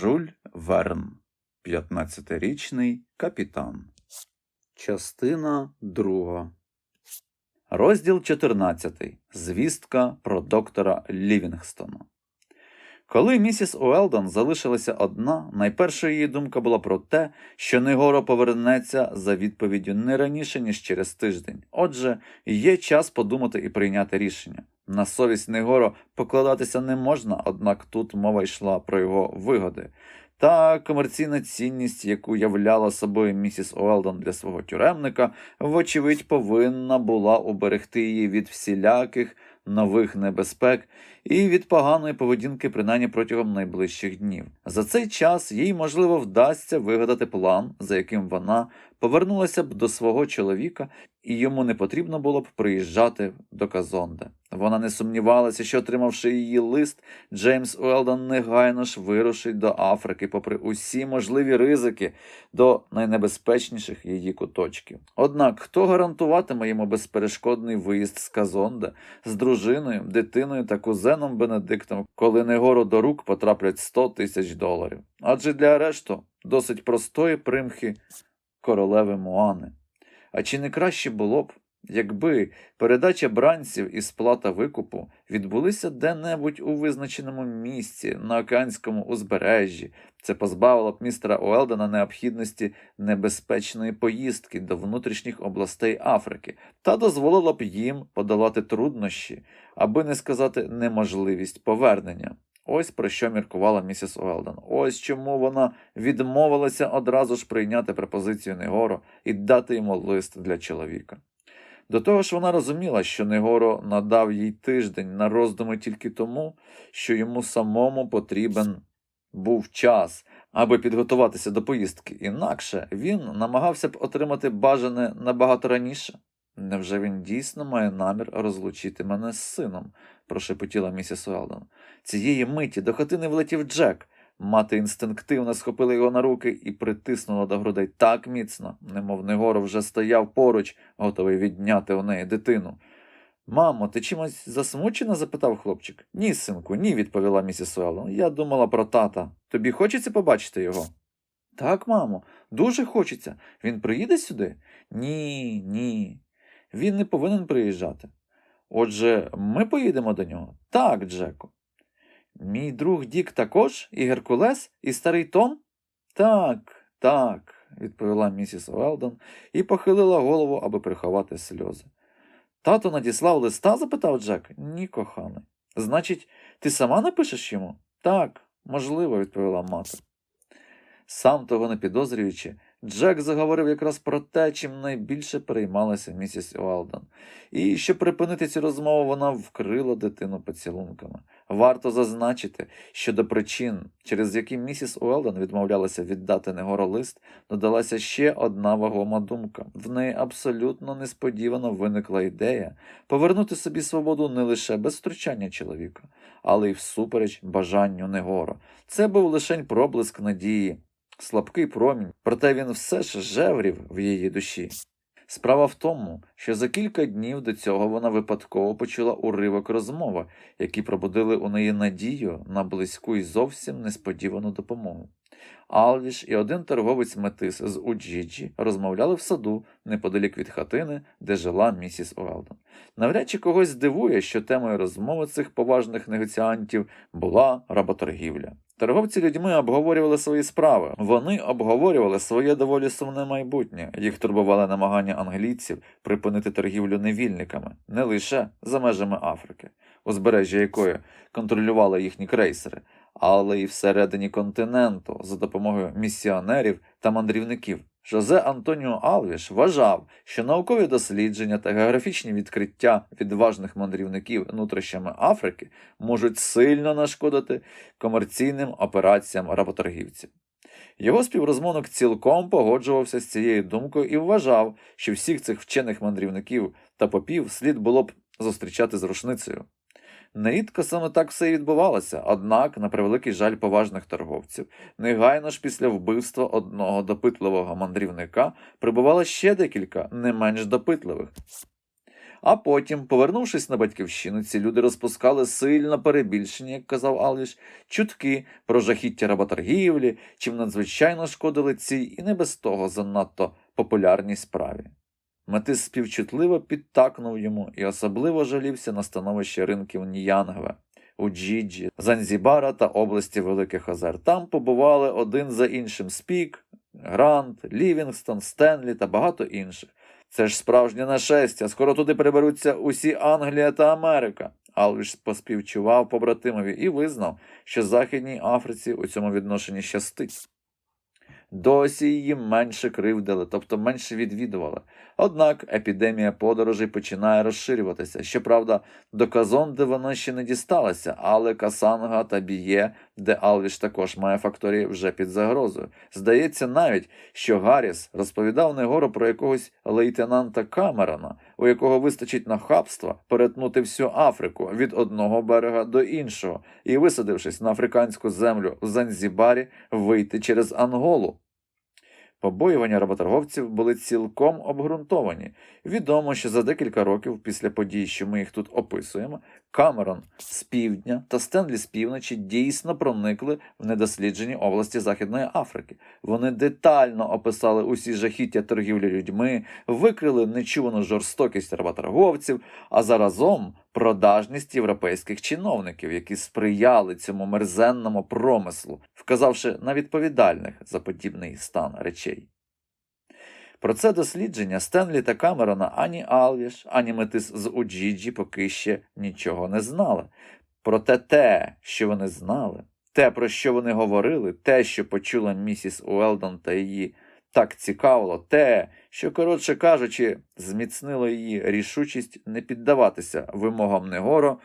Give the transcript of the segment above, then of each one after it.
Жуль Верн, 15-річний капітан. Частина 2. Розділ 14. Звістка про доктора Лівінгстона. Коли місіс Уелдон залишилася одна, найперша її думка була про те, що Негоро повернеться за відповіддю не раніше, ніж через тиждень. Отже, є час подумати і прийняти рішення. На совість Негоро покладатися не можна, однак тут мова йшла про його вигоди. Та комерційна цінність, яку являла собою місіс Уелдон для свого тюремника, вочевидь, повинна була уберегти її від всіляких нових небезпек і від поганої поведінки, принаймні протягом найближчих днів. За цей час їй, можливо, вдасться вигадати план, за яким вона повернулася б до свого чоловіка, і йому не потрібно було б приїжджати до Казонде. Вона не сумнівалася, що, отримавши її лист, Джеймс Уелдон негайно ж вирушить до Африки, попри усі можливі ризики до найнебезпечніших її куточків. Однак хто гарантуватиме йому безперешкодний виїзд з Казонде з дружиною, дитиною та кузеном Бенедиктом, коли негору до рук потраплять 100 тисяч доларів? Адже для арешту досить простої примхи королеви Муани. А чи не краще було б, якби передача бранців і сплата викупу відбулися де-небудь у визначеному місці на океанському узбережжі, це позбавило б містера Уелдена необхідності небезпечної поїздки до внутрішніх областей Африки та дозволило б їм подолати труднощі, аби не сказати неможливість повернення. Ось про що міркувала місіс Уелден. Ось чому вона відмовилася одразу ж прийняти пропозицію Негоро і дати йому лист для чоловіка. До того ж, вона розуміла, що Негоро надав їй тиждень на роздуми тільки тому, що йому самому потрібен був час, аби підготуватися до поїздки. Інакше він намагався б отримати бажане набагато раніше. Невже він дійсно має намір розлучити мене з сином? прошепотіла місіс Уелдон. Цієї миті до хатини влетів Джек. Мати інстинктивно схопила його на руки і притиснула до грудей так міцно, немов Негоро вже стояв поруч, готовий відняти у неї дитину. Мамо, ти чимось засмучена? запитав хлопчик. Ні, синку, ні, відповіла місіс Уеллон. Я думала про тата. Тобі хочеться побачити його? Так, мамо, дуже хочеться. Він приїде сюди? Ні, ні. Він не повинен приїжджати. Отже, ми поїдемо до нього? Так, Джеку. Мій друг Дік також, і Геркулес, і старий Том? Так, так, відповіла місіс Уелдон і похилила голову, аби приховати сльози. Тато надіслав листа? запитав Джек. Ні, коханий. Значить, ти сама напишеш йому? Так, можливо, відповіла мати. Сам того не підозрюючи, Джек заговорив якраз про те, чим найбільше переймалася місіс Уелдон. І щоб припинити цю розмову, вона вкрила дитину поцілунками. Варто зазначити, що до причин, через які місіс Уелдон відмовлялася віддати Негоро лист, додалася ще одна вагома думка. В неї абсолютно несподівано виникла ідея повернути собі свободу не лише без втручання чоловіка, але й всупереч бажанню Негоро. Це був лишень проблиск надії слабкий промінь, проте він все ж жеврів в її душі. Справа в тому, що за кілька днів до цього вона випадково почула уривок розмови, які пробудили у неї надію на близьку і зовсім несподівану допомогу. Алвіш і один торговець метис з Уджіджі розмовляли в саду неподалік від хатини, де жила місіс Уелдон. Навряд чи когось здивує, що темою розмови цих поважних негоціантів була работоргівля. Торговці людьми обговорювали свої справи. Вони обговорювали своє доволі сумне майбутнє. Їх турбували намагання англійців припинити торгівлю невільниками не лише за межами Африки, узбережжя якої контролювали їхні крейсери, але й всередині континенту за допомогою місіонерів та мандрівників. Жозе Антоніо Алвіш вважав, що наукові дослідження та географічні відкриття відважних мандрівників нутрищами Африки можуть сильно нашкодити комерційним операціям работоргівців. Його співрозмовник цілком погоджувався з цією думкою і вважав, що всіх цих вчених мандрівників та попів слід було б зустрічати з рушницею. Нерідко саме так все і відбувалося, однак, на превеликий жаль поважних торговців, негайно ж після вбивства одного допитливого мандрівника прибувало ще декілька не менш допитливих. А потім, повернувшись на батьківщину, ці люди розпускали сильно перебільшені, як казав Алвіш, чутки про жахіття работоргівлі, чим надзвичайно шкодили цій і не без того занадто популярній справі. Метис співчутливо підтакнув йому і особливо жалівся на становище ринків Ніянгве, Уджіджі, Занзібара та області Великих Озер. Там побували один за іншим Спік, Грант, Лівінгстон, Стенлі та багато інших. Це ж справжнє нашестя. Скоро туди переберуться усі Англія та Америка. Алвіш поспівчував побратимові і визнав, що Західній Африці у цьому відношенні щастить. Досі її менше кривдили, тобто менше відвідували. Однак епідемія подорожей починає розширюватися. Щоправда, до Казонди вона ще не дісталася, але Касанга та Біє, де Алвіш також має факторії, вже під загрозою. Здається навіть, що Гарріс розповідав Негору про якогось лейтенанта Камерона, у якого вистачить нахабства перетнути всю Африку від одного берега до іншого і, висадившись на африканську землю в Занзібарі, вийти через Анголу. Побоювання работорговців були цілком обґрунтовані. Відомо, що за декілька років після подій, що ми їх тут описуємо, Камерон з півдня та Стенлі з півночі дійсно проникли в недосліджені області Західної Африки. Вони детально описали усі жахіття торгівлі людьми, викрили нечувану жорстокість работорговців, а заразом продажність європейських чиновників, які сприяли цьому мерзенному промислу, вказавши на відповідальних за подібний стан речей. Про це дослідження Стенлі та Камерона ані Алвіш, ані Метис з Уджіджі поки ще нічого не знали. Проте те, що вони знали, те, про що вони говорили, те, що почула місіс Уелдон та її так цікавило, те, що, коротше кажучи, зміцнило її рішучість не піддаватися вимогам Негоро,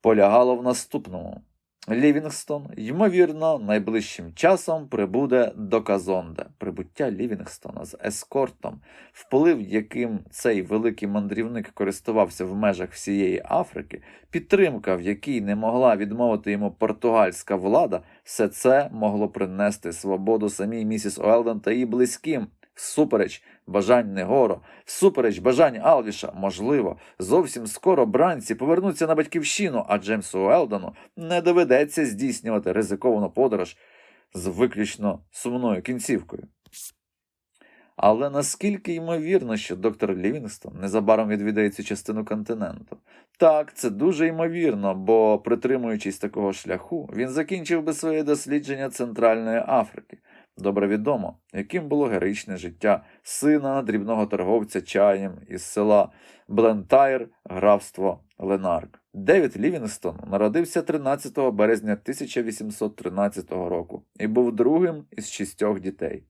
полягало в наступному. Лівінгстон, ймовірно, найближчим часом прибуде до Казонде. Прибуття Лівінгстона з ескортом, вплив, яким цей великий мандрівник користувався в межах всієї Африки, підтримка, в якій не могла відмовити йому португальська влада, все це могло принести свободу самій місіс Уелден та її близьким. Всупереч бажань Негоро, всупереч бажань Алвіша, можливо, зовсім скоро бранці повернуться на батьківщину, а Джеймсу Уелдону не доведеться здійснювати ризиковану подорож з виключно сумною кінцівкою. Але наскільки ймовірно, що доктор Лівінгстон незабаром відвідає цю частину континенту? Так, це дуже ймовірно, бо, притримуючись такого шляху, він закінчив би своє дослідження Центральної Африки. Добре відомо, яким було героїчне життя сина дрібного торговця чаєм із села Блентайр, графство Ленарк. Девід Лівінгстон народився 13 березня 1813 року і був другим із шістьох дітей.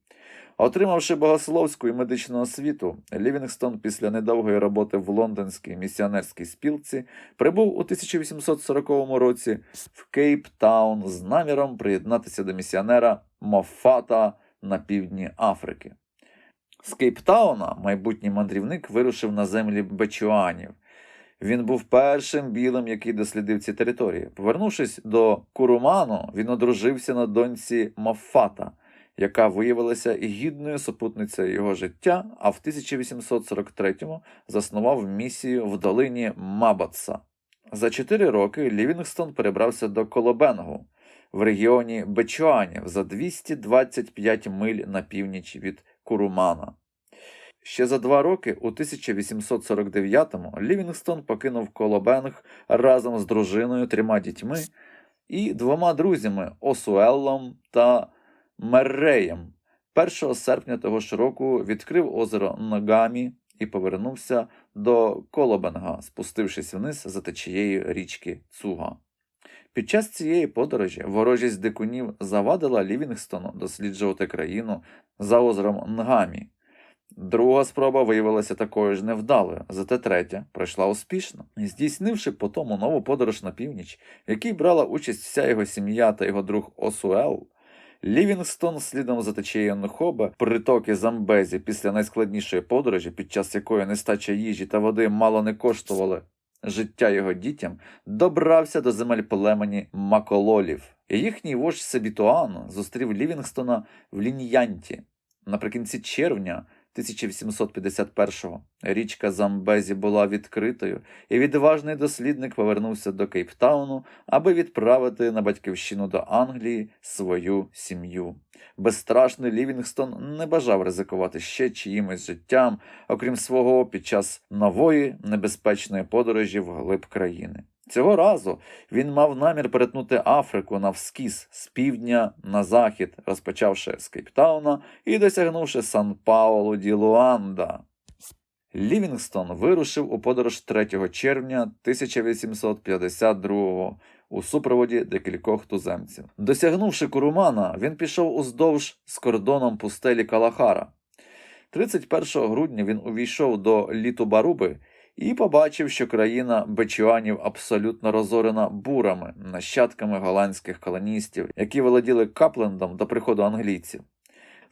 Отримавши богословську і медичну освіту, Лівінгстон після недовгої роботи в лондонській місіонерській спілці прибув у 1840 році в Кейптаун з наміром приєднатися до місіонера Моффата на півдні Африки. З Кейптауна майбутній мандрівник вирушив на землі бечуанів. Він був першим білим, який дослідив ці території. Повернувшись до Куруману, він одружився на доньці Моффата, яка виявилася гідною супутницею його життя, а в 1843-му заснував місію в долині Мабатса. За чотири роки Лівінгстон перебрався до Колобенгу в регіоні Бечуанів за 225 миль на північ від Курумана. Ще за два роки, у 1849-му, Лівінгстон покинув Колобенг разом з дружиною, трьома дітьми і двома друзями Осуеллом та Мерреєм. 1 серпня того ж року відкрив озеро Ногамі і повернувся до Колобенга, спустившись вниз за течією річки Цуга. Під час цієї подорожі ворожість дикунів завадила Лівінгстону досліджувати країну за озером Нгамі. Друга спроба виявилася такою ж невдалою, зате третя пройшла успішно. Здійснивши по тому нову подорож на північ, в якій брала участь вся його сім'я та його друг Осуел, Лівінгстон слідом за течією Нхоба, притоки Замбезі після найскладнішої подорожі, під час якої нестача їжі та води мало не коштували життя його дітям, добрався до земель племені Макололів. Їхній вождь Себітуан зустрів Лівінгстона в Ліньянті. Наприкінці червня 1851-го річка Замбезі була відкритою, і відважний дослідник повернувся до Кейптауну, аби відправити на батьківщину до Англії свою сім'ю. Безстрашний Лівінгстон не бажав ризикувати ще чиїмось життям, окрім свого під час нової небезпечної подорожі в глиб країни. Цього разу він мав намір перетнути Африку навскіз з півдня на захід, розпочавши з Кейптауна і досягнувши Сан Паулу ді Луанда. Лівінгстон вирушив у подорож 3 червня 1852 у супроводі декількох туземців. Досягнувши Курумана, він пішов уздовж з кордоном пустелі Калахара. 31 грудня він увійшов до Літубаруби і побачив, що країна бечуанів абсолютно розорена бурами, нащадками голландських колоністів, які володіли Каплендом до приходу англійців.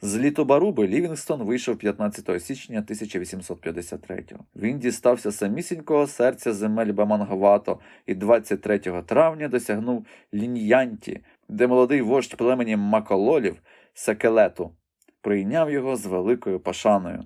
З Літубаруби Лівінгстон вийшов 15 січня 1853-го. Він дістався самісінького серця земель Бамангвато і 23 травня досягнув Ліньянті, де молодий вождь племені Макололів Секелету прийняв його з великою пошаною.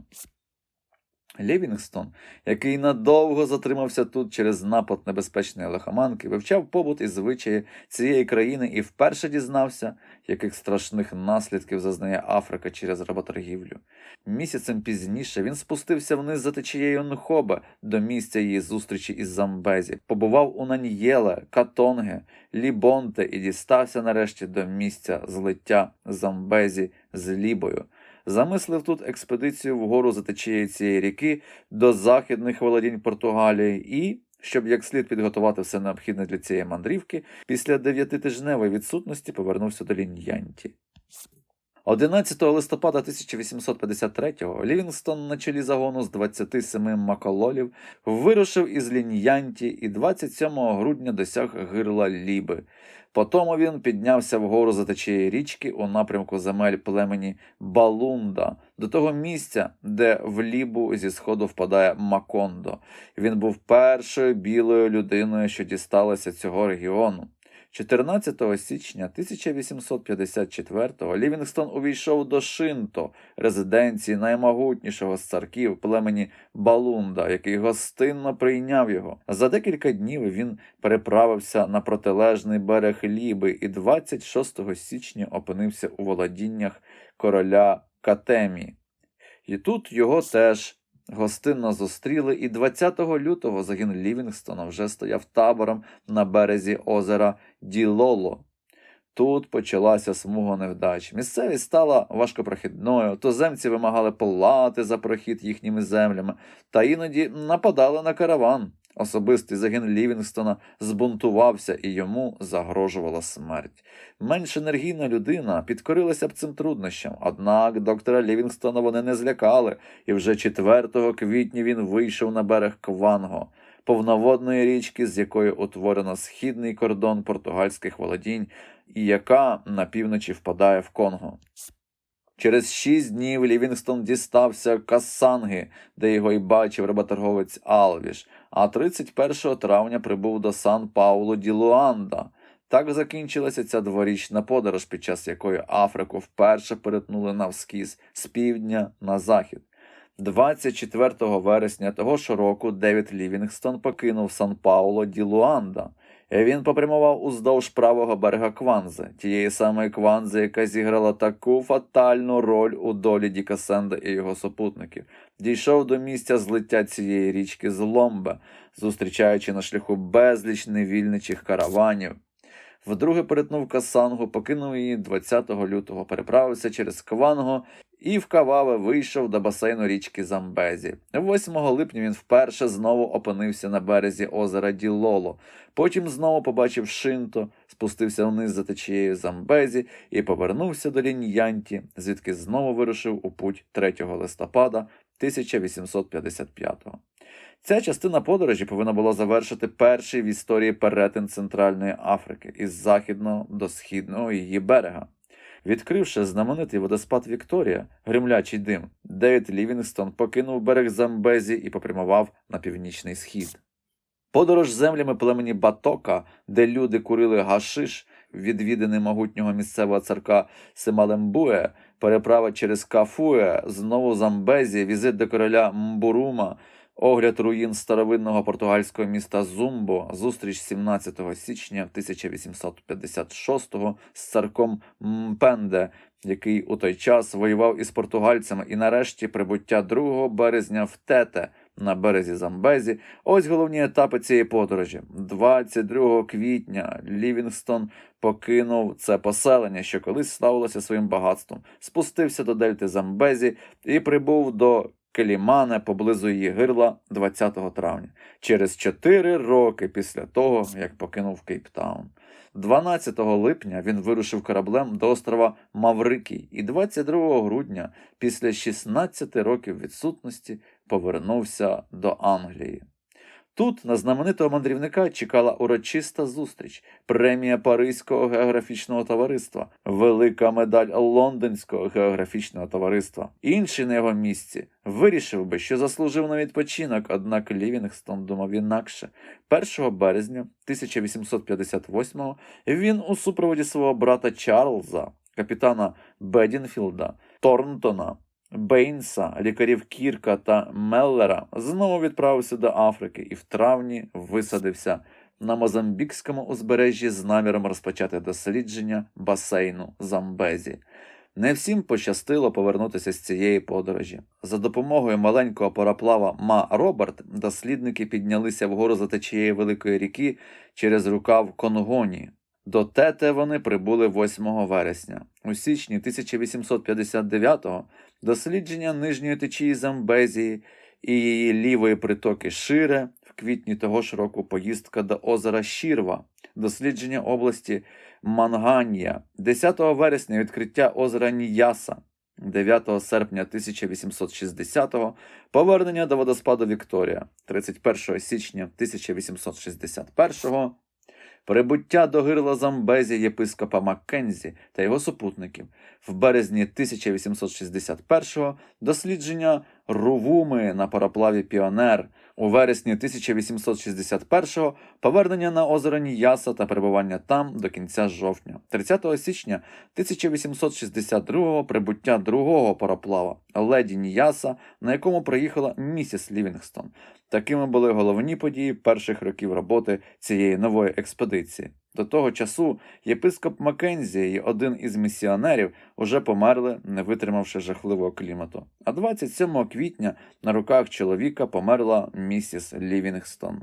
Лівінгстон, який надовго затримався тут через напад небезпечної лихоманки, вивчав побут і звичаї цієї країни і вперше дізнався, яких страшних наслідків зазнає Африка через работоргівлю. Місяцем пізніше він спустився вниз за течією Нхоба до місця її зустрічі із Замбезі, побував у Наньєле, Катонге, Лібонте і дістався нарешті до місця злиття Замбезі з Лібою замислив тут експедицію вгору за течією цієї ріки до західних володінь Португалії і, щоб як слід підготувати все необхідне для цієї мандрівки, після дев'ятитижневої відсутності повернувся до Ліньянті. 11 листопада 1853-го Лівінгстон на чолі загону з 27 макололів вирушив із Ліньянті і 27 грудня досяг гирла Ліби. Потому він піднявся вгору за течією річки у напрямку земель племені Балунда, до того місця, де в Лібу зі сходу впадає Макондо. Він був першою білою людиною, що дісталася цього регіону. 14 січня 1854-го Лівінгстон увійшов до Шинто, резиденції наймогутнішого з царків племені Балунда, який гостинно прийняв його. За декілька днів він переправився на протилежний берег Ліби і 26 січня опинився у володіннях короля Катемі. І тут його теж Гостинно зустріли, і 20 лютого загін Лівінгстона вже стояв табором на березі озера Ділоло. Тут почалася смуга невдач. Місцевість стала важкопрохідною, туземці вимагали плати за прохід їхніми землями та іноді нападали на караван. Особистий загін Лівінгстона збунтувався і йому загрожувала смерть. Менш енергійна людина підкорилася б цим труднощам, однак доктора Лівінгстона вони не злякали, і вже 4 квітня він вийшов на берег Кванго, повноводної річки, з якої утворено східний кордон португальських володінь, і яка на півночі впадає в Конго. Через шість днів Лівінгстон дістався Кассанги, де його й бачив работорговець Алвіш, а 31 травня прибув до Сан Паулу ді Луанда. Так закінчилася ця дворічна подорож, під час якої Африку вперше перетнули навскіз з півдня на захід. 24 вересня того ж року Девід Лівінгстон покинув Сан Пауло ді Луанда. Він попрямував уздовж правого берега Кванзи, тієї самої Кванзи, яка зіграла таку фатальну роль у долі Діка Сенда і його супутників. Дійшов до місця злиття цієї річки з Ломбе, зустрічаючи на шляху безліч невільничих караванів. Вдруге перетнув Касангу, покинув її 20 лютого, переправився через Кванго і в Кававе вийшов до басейну річки Замбезі. 8 липня він вперше знову опинився на березі озера Ділоло. Потім знову побачив Шинто, спустився вниз за течією Замбезі і повернувся до Ліньянті, звідки знову вирушив у путь 3 листопада 1855-го. Ця частина подорожі повинна була завершити перший в історії перетин Центральної Африки із західного до східного її берега. Відкривши знаменитий водоспад Вікторія, гримлячий дим, Девід Лівінгстон покинув берег Замбезі і попрямував на північний схід. Подорож землями племені Батока, де люди курили гашиш, відвідини могутнього місцевого царка Семалембуе, переправа через Кафуе, знову Замбезі, візит до короля Мбурума, огляд руїн старовинного португальського міста Зумбо, зустріч 17 січня 1856 з царком Мпенде, який у той час воював із португальцями, і нарешті прибуття 2 березня в Тете на березі Замбезі. Ось головні етапи цієї подорожі. 22 квітня Лівінгстон покинув це поселення, що колись славилося своїм багатством, спустився до дельти Замбезі і прибув до Келімане поблизу її гирла 20 травня, через 4 роки після того, як покинув Кейптаун. 12 липня він вирушив кораблем до острова Маврикій і 22 грудня, після 16 років відсутності, повернувся до Англії. Тут на знаменитого мандрівника чекала урочиста зустріч, премія Паризького географічного товариства, велика медаль Лондонського географічного ттовариства. Інший на його місці вирішив би, що заслужив на відпочинок, однак Лівінгстон думав інакше. 1 березня 1858-го він у супроводі свого брата Чарльза, капітана Бедінфілда, Торнтона, Бейнса, лікарів Кірка та Меллера знову відправився до Африки і в травні висадився на Мозамбікському узбережжі з наміром розпочати дослідження басейну Замбезі. Не всім пощастило повернутися з цієї подорожі. За допомогою маленького пароплава Ма Роберт дослідники піднялися вгору за течією Великої ріки через рукав Конгоні. До Тете вони прибули 8 вересня. У січні 1859-го дослідження нижньої течії Замбезії і її лівої притоки Шире, в квітні того ж року поїздка до озера Щірва, дослідження області Манганія, 10 вересня відкриття озера Ніяса, 9 серпня 1860-го повернення до водоспаду Вікторія, 31 січня 1861-го Прибуття до гирла Замбезі єпископа Маккензі та його супутників. В березні 1861-го дослідження Рувуми на пароплаві Піонер, у вересні 1861-го повернення на озеро Ніяса та перебування там до кінця жовтня, 30 січня 1862-го прибуття другого пароплава Леді Ніяса, на якому приїхала місіс Лівінгстон. Такими були головні події перших років роботи цієї нової експедиції. До того часу єпископ Маккензі і один із місіонерів уже померли, не витримавши жахливого клімату. А 27 квітня на руках чоловіка померла місіс Лівінгстон.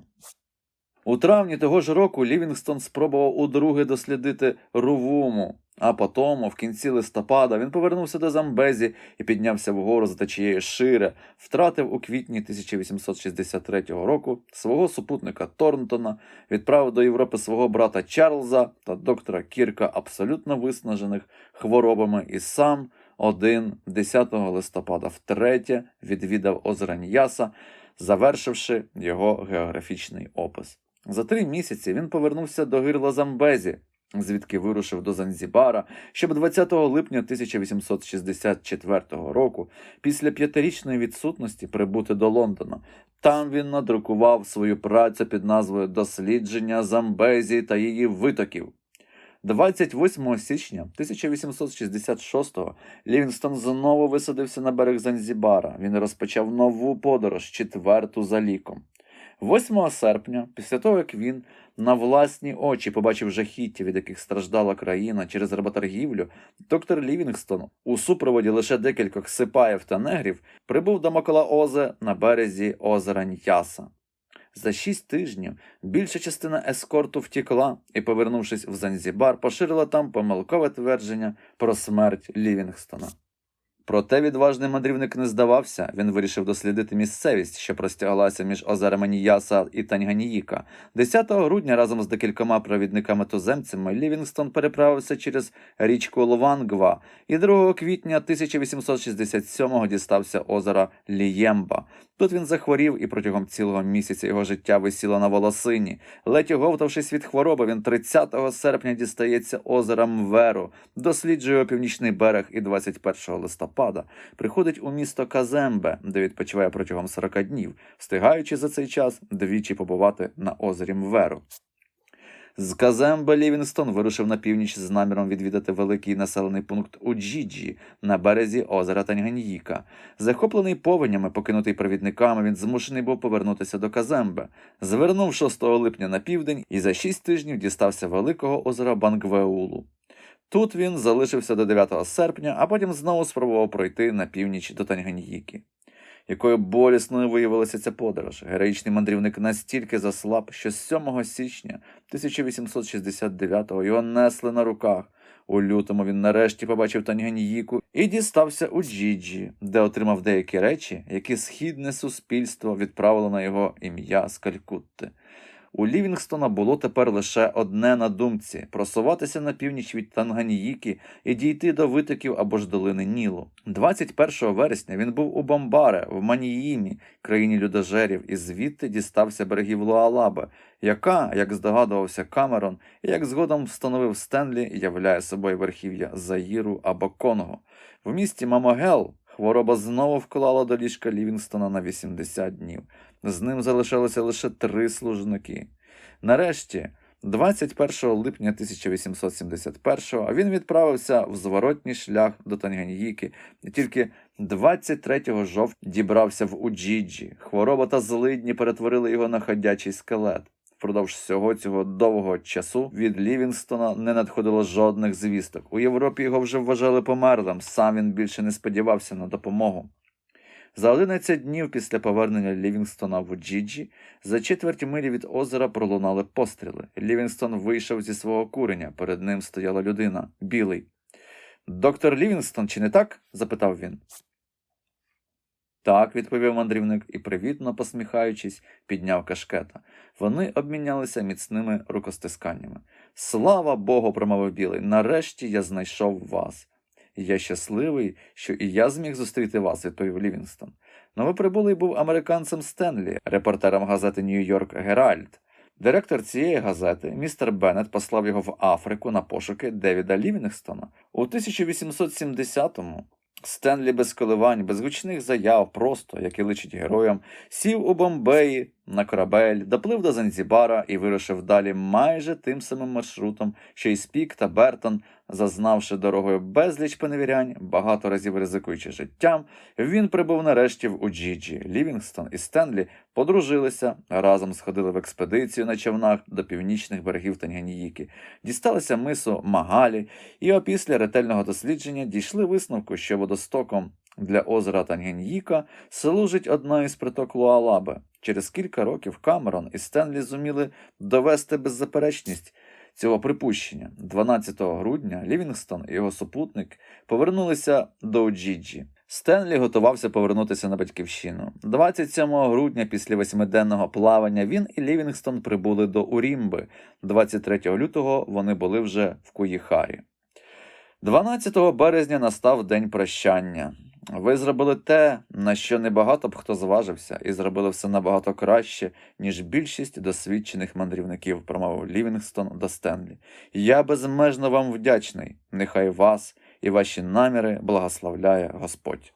У травні того ж року Лівінгстон спробував удруге дослідити Рувуму, а потім, в кінці листопада, він повернувся до Замбезі і піднявся вгору за течією Шире, втратив у квітні 1863 року свого супутника Торнтона, відправив до Європи свого брата Чарльза та доктора Кірка, абсолютно виснажених хворобами, і сам один 10 листопада втретє відвідав озеро Ніяса, завершивши його географічний опис. За три місяці він повернувся до гирла Замбезі, звідки вирушив до Занзібара, щоб 20 липня 1864 року, після п'ятирічної відсутності, прибути до Лондона. Там він надрукував свою працю під назвою Дослідження Замбезії та її витоків. 28 січня 1866-го Лівінстон знову висадився на берег Занзібара. Він розпочав нову подорож, четверту за ліком. 8 серпня, після того як він на власні очі побачив жахіття, від яких страждала країна через работоргівлю, доктор Лівінгстон у супроводі лише декількох сипаїв та негрів прибув до Маколаозе на березі озера Ньяса. За шість тижнів більша частина ескорту втікла і, повернувшись в Занзібар, поширила там помилкове твердження про смерть Лівінгстона. Проте відважний мандрівник не здавався, він вирішив дослідити місцевість, що простяглася між озерами Ніяса і Таньганіїка. 10 грудня разом з декількома провідниками-туземцями Лівінгстон переправився через річку Ловангва і 2 квітня 1867-го дістався озера Ліємба. Тут він захворів і протягом цілого місяця його життя висіло на волосині. Ледь оговтавшись від хвороби, він 30 серпня дістається озера Мверу, досліджує північний берег і 21 листопада приходить у місто Казембе, де відпочиває протягом 40 днів, встигаючи за цей час двічі побувати на озері Мверу. З Казембе Лівінгстон вирушив на північ з наміром відвідати великий населений пункт Уджіджі на березі озера Танганьїка. Захоплений повенями, покинутий провідниками, він змушений був повернутися до Казембе. Звернув 6 липня на південь і за 6 тижнів дістався великого озера Бангвеулу. Тут він залишився до 9 серпня, а потім знову спробував пройти на північ до Танганьїки. Якою болісною виявилася ця подорож. Героїчний мандрівник настільки заслаб, що 7 січня 1869-го його несли на руках. У лютому він нарешті побачив Танганьїку і дістався у Джіджі, де отримав деякі речі, які східне суспільство відправило на його ім'я з Калькутти. У Лівінгстона було тепер лише одне на думці просуватися на північ від Танганьїки і дійти до витоків або ж долини Нілу. 21 вересня він був у Бомбаре, в Маніїмі, країні людожерів, і звідти дістався берегів Луалаби, яка, як здогадувався Камерон, і як згодом встановив Стенлі, являє собою верхів'я Заїру або Конго. В місті Мамогел хвороба знову вклала до ліжка Лівінгстона на 80 днів. З ним залишалося лише три служники. Нарешті, 21 липня 1871-го, він відправився в зворотній шлях до Танганьїки і тільки 23 жовтня дібрався в Уджіджі. Хвороба та злидні перетворили його на ходячий скелет. Впродовж всього цього довгого часу від Лівінстона не надходило жодних звісток. У Європі його вже вважали померлим, сам він більше не сподівався на допомогу. За 11 днів після повернення Лівінгстона в Уджіджі за четверть милі від озера пролунали постріли. Лівінгстон вийшов зі свого куреня. Перед ним стояла людина, білий. Доктор Лівінгстон, чи не так? запитав він. Так, відповів мандрівник і, привітно посміхаючись, підняв кашкета. Вони обмінялися міцними рукостисканнями. Слава Богу, промовив білий. Нарешті я знайшов вас. Я щасливий, що і я зміг зустріти вас, відповів Лівінстон. Новоприбулий був американцем Стенлі, репортером газети Нью-Йорк Геральд. Директор цієї газети, містер Беннет, послав його в Африку на пошуки Девіда Лівінгстона. У 1870-му Стенлі без коливань, без гучних заяв, просто, як і личить героям, сів у Бомбеї на корабель, доплив до Занзібара і вирушив далі майже тим самим маршрутом, що й Спік та Бертон, зазнавши дорогою безліч поневірянь, багато разів ризикуючи життям, він прибув нарешті в Уджіджі. Лівінгстон і Стенлі подружилися, разом сходили в експедицію на човнах до північних берегів Танганьїки, дісталися мису Магалі і опісля ретельного дослідження дійшли висновку, що водостоком для озера Танганьїка служить одна із приток Луалаби. Через кілька років Камерон і Стенлі зуміли довести беззаперечність цього припущення. 12 грудня Лівінгстон і його супутник повернулися до Уджіджі. Стенлі готувався повернутися на батьківщину. 27 грудня, після восьмиденного плавання, він і Лівінгстон прибули до Урімби. 23 лютого вони були вже в Куїхарі. 12 березня настав день прощання. Ви зробили те, на що небагато б хто зважився, і зробили все набагато краще, ніж більшість досвідчених мандрівників, промовив Лівінгстон до Стенлі. Я безмежно вам вдячний. Нехай вас і ваші наміри благословляє Господь.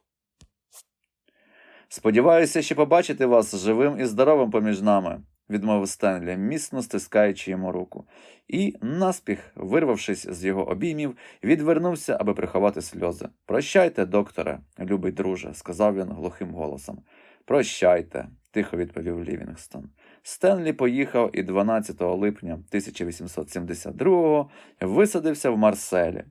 Сподіваюся, ще побачити вас живим і здоровим поміж нами, відмовив Стенлі, міцно стискаючи йому руку, і, наспіх, вирвавшись з його обіймів, відвернувся, аби приховати сльози. Прощайте, докторе, любий друже, сказав він глухим голосом. Прощайте, тихо відповів Лівінгстон. Стенлі поїхав і 12 липня 1872-го висадився в Марселі.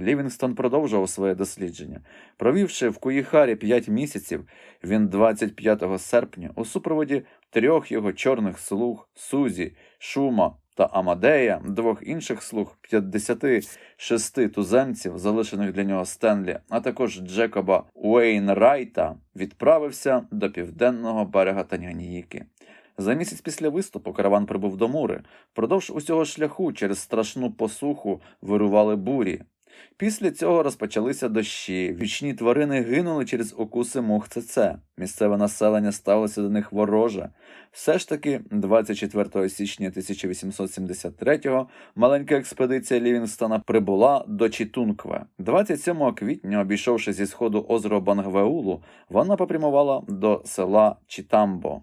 Лівінгстон продовжував своє дослідження. Провівши в Куїхарі п'ять місяців, він 25 серпня у супроводі трьох його чорних слуг Сузі, Шума та Амадея, двох інших слуг 56 туземців, залишених для нього Стенлі, а також Джекоба Уейнрайта, відправився до південного берега Танганьїки. За місяць після виступу караван прибув до Мури. Впродовж усього шляху через страшну посуху вирували бурі. Після цього розпочалися дощі. Вічні тварини гинули через укуси мух ЦЦ. Місцеве населення ставилося до них вороже. Все ж таки, 24 січня 1873-го маленька експедиція Лівінстона прибула до Чітункве. 27 квітня, обійшовши зі сходу озеро Бангвеулу, вона попрямувала до села Чітамбо.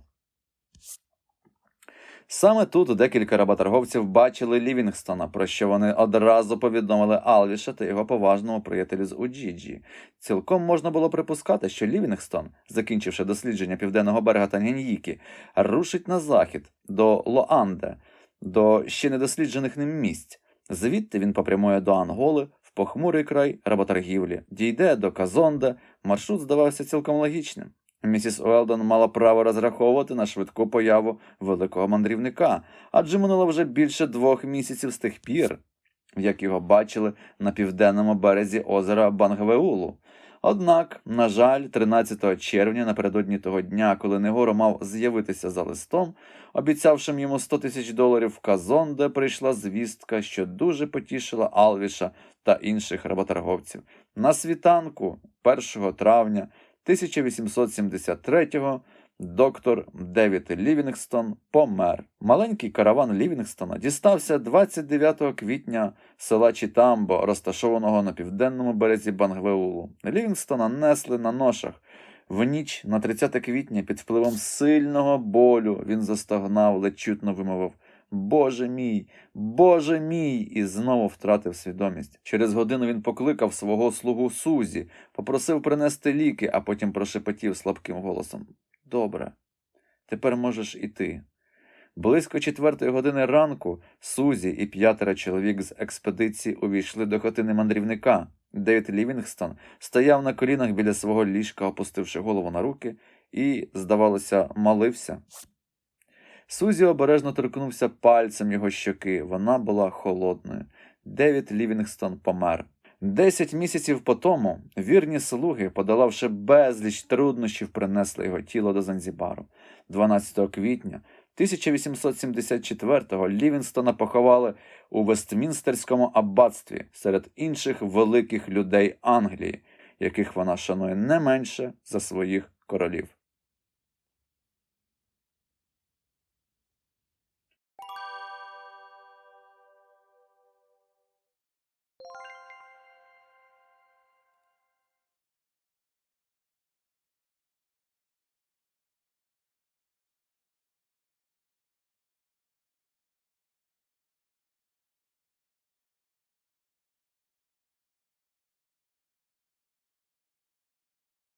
Саме тут декілька работорговців бачили Лівінгстона, про що вони одразу повідомили Алвіша та його поважному приятелю з Уджіджі. Цілком можна було припускати, що Лівінгстон, закінчивши дослідження південного берега Танганьїки, рушить на захід до Лоанде, до ще недосліджених ним місць. Звідти він попрямує до Анголи в похмурий край работоргівлі, дійде до Казонде. Маршрут здавався цілком логічним. Місіс Уелдон мала право розраховувати на швидку появу великого мандрівника, адже минуло вже більше двох місяців з тих пір, як його бачили на південному березі озера Бангвеулу. Однак, на жаль, 13 червня, напередодні того дня, коли Негоро мав з'явитися за листом, обіцявшим йому 100 тисяч доларів в Казонде, прийшла звістка, що дуже потішила Алвіша та інших работорговців. На світанку 1 травня 1873-го доктор Девід Лівінгстон помер. Маленький караван Лівінгстона дістався 29 квітня села Чітамбо, розташованого на південному березі Бангвеулу. Лівінгстона несли на ношах. В ніч на 30 квітня під впливом сильного болю він застогнав, ледь чутно вимовив Боже мій, Боже мій! і знову втратив свідомість. Через годину він покликав свого слугу Сузі, попросив принести ліки, а потім прошепотів слабким голосом Добре, тепер можеш іти. Близько четвертої години ранку Сузі і п'ятеро чоловік з експедиції увійшли до хатини мандрівника. Девід Лівінгстон стояв на колінах біля свого ліжка, опустивши голову на руки, і, здавалося, молився. Сузі обережно торкнувся пальцем його щоки. Вона була холодною. Девід Лівінгстон помер. Десять місяців по тому вірні слуги, подолавши безліч труднощів, принесли його тіло до Занзібару. 12 квітня 1874-го Лівінстона поховали у Вестмінстерському аббатстві серед інших великих людей Англії, яких вона шанує не менше за своїх королів.